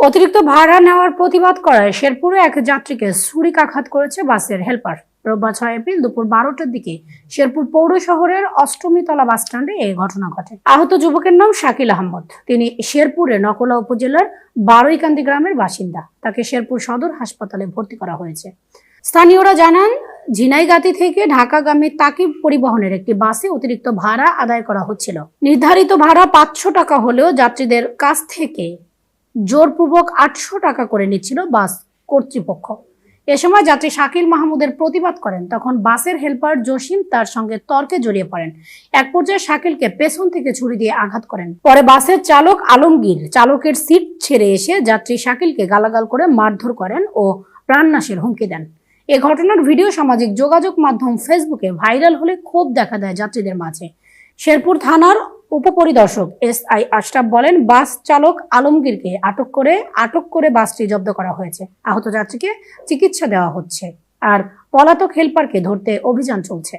অতিরিক্ত ভাড়া নেওয়ার প্রতিবাদ করায় শেরপুরে এক যাত্রীকে ছুরিকাঘাত করেছে বাসের হেলপার। রোববার ছয় এপ্রিল দুপুর বারোটার দিকে শেরপুর পৌর শহরের অষ্টমীতলা বাস স্ট্যান্ডে এই ঘটনা ঘটে। আহত যুবকের নাম শাকিল আহমদ। তিনি শেরপুরে নকলা উপজেলার বারৈকান্দি গ্রামের বাসিন্দা। তাকে শেরপুর সদর হাসপাতালে ভর্তি করা হয়েছে। স্থানীয়রা জানান, ঝিনাইগাতি থেকে ঢাকাগামী তাকিব পরিবহনের একটি বাসে অতিরিক্ত ভাড়া আদায় করা হচ্ছিল। নির্ধারিত ভাড়া পাঁচশো টাকা হলেও যাত্রীদের কাছ থেকে জোরপূর্বক আটশো টাকা করে নিচ্ছিল বাস কর্তৃপক্ষ। এ সময় যাত্রী শাকিল মাহমুদের প্রতিবাদ করেন। তখন বাসের হেল্পার জসিম তার সঙ্গে তর্কে জড়িয়ে পড়েন। এক পর্যায়ে শাকিলকে পেছন থেকে ছুরি দিয়ে আঘাত করেন। পরে বাসের চালক আলমগীর চালকের সিট ছেড়ে এসে যাত্রী শাকিলকে গালাগাল করে মারধর করেন ও প্রাণনাশের হুমকি দেন। এ ঘটনার ভিডিও সামাজিক যোগাযোগ মাধ্যম ফেসবুকে ভাইরাল হলে ক্ষোভ দেখা দেয় যাত্রীদের মাঝে। শেরপুর থানার উপপরিদর্শক এস আই আশরাফ বলেন, বাস চালক আলমগীরকে আটক করে আটক করে বাসটি জব্দ করা হয়েছে। আহত যাত্রীকে চিকিৎসা দেওয়া হচ্ছে। আর পলাতক হেলপারকে ধরতে অভিযান চলছে।